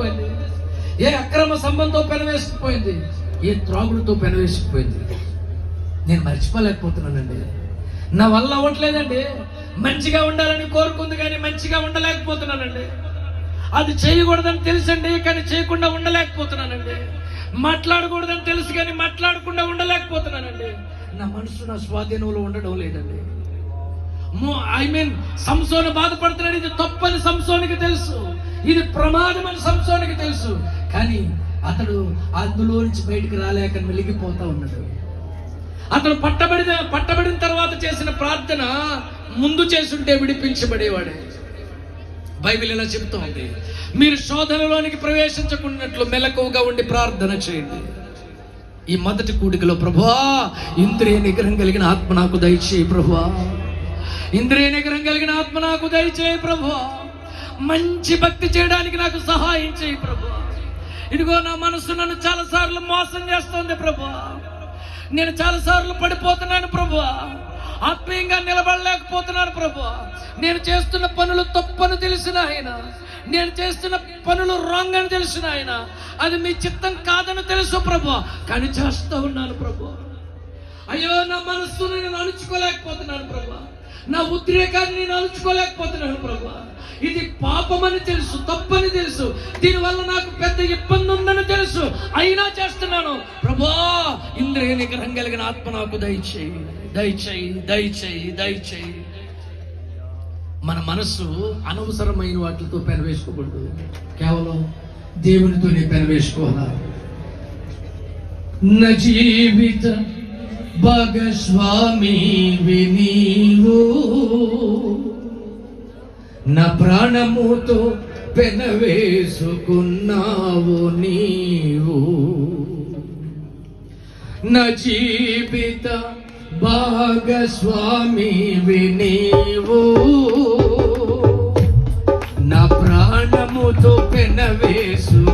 పెనవేసుకుపోయింది ఏ అక్రమ సంబంధంతో పెనవేసుకుపోయింది. ఏ త్రాగుడుతో పెనవేసుకుపోయింది. నేను మర్చిపోలేకపోతున్నానండి. నా వల్ల అవ్వట్లేదండి. మంచిగా ఉండాలని కోరుకుంది కానీ మంచిగా ఉండలేకపోతున్నానండి. అది చేయకూడదని తెలుసండి కానీ చేయకుండా ఉండలేకపోతున్నానండి. మాట్లాడకూడదని తెలుసు కానీ మాట్లాడకుండా ఉండలేకపోతున్నానండి. నా మనసు నా స్వాధీనంలో ఉండడం లేదండి. ఐ మీన్ సంసోను బాధపడుతున్నాడు. ఇది తప్పని సంసోనికి తెలుసు. ఇది ప్రమాదం అని తెలుసు. కానీ అతడు అందులో నుంచి బయటికి రాలేక మెలిగిపోతా ఉన్నాడు. అతను పట్టబడిన పట్టబడిన తర్వాత చేసిన ప్రార్థన ముందు చేసుంటే విడిపించబడేవాడే. బైబిల్ ఇలా చెప్తూ ఉంది. మీరు శోధనలోనికి ప్రవేశించకున్నట్లు మెలకువగా ఉండి ప్రార్థన చేయండి. ఈ మొదటి కూడికలో ప్రభువా ఇంద్రియ నిగ్రహం కలిగిన ఆత్మ నాకు దయచేయి ప్రభువా. ఇంద్రియ నిగ్రహం కలిగిన ఆత్మ నాకు దయచేయి ప్రభువా. మంచి భక్తి చేయడానికి నాకు సహాయం చేయి ప్రభు. ఇదిగో నా మనసు నన్ను చాలా సార్లు మోసం చేస్తోంది ప్రభు. నేను చాలా సార్లు పడిపోతున్నాను ప్రభు. ఆత్మీయంగా నిలబడలేకపోతున్నాను ప్రభు. నేను చేస్తున్న పనులు తప్పని తెలిసిన ఆయన. నేను చేస్తున్న పనులు రాంగ్ అని తెలిసిన ఆయన. అది మీ చిత్తం కాదని తెలుసు ప్రభు. కానీ చేస్తూ ఉన్నాను ప్రభు. అయ్యో నా మనస్సును నేను అణుచుకోలేకపోతున్నాను ప్రభు. నా ఉద్రేకాన్ని నేను అణుచుకోలేకపోతున్నాను ప్రభు. పాపమని తెలుసు తప్పని తెలుసు. దీనివల్ల నాకు పెద్ద ఇబ్బంది ఉందని తెలుసు. అయినా చేస్తున్నాను. ప్రభా ఇంద్రియ నిగ్రహం కలిగిన ఆత్మ నాకు దయచేయి. దయచేయి దయచేయి దయచేయి. మన మనస్సు అనవసరమైన వాటితో పెనవేసుకోకూడదు. కేవలం దేవునితోనే పెనవేసుకోవాలా? నా జీవిత భాగస్వామి నీవు. నా ప్రాణముతో పెనవేసుకున్నావు నీవు. నా జీవిత భాగస్వామి నీవు. నా ప్రాణముతో పెనవేసు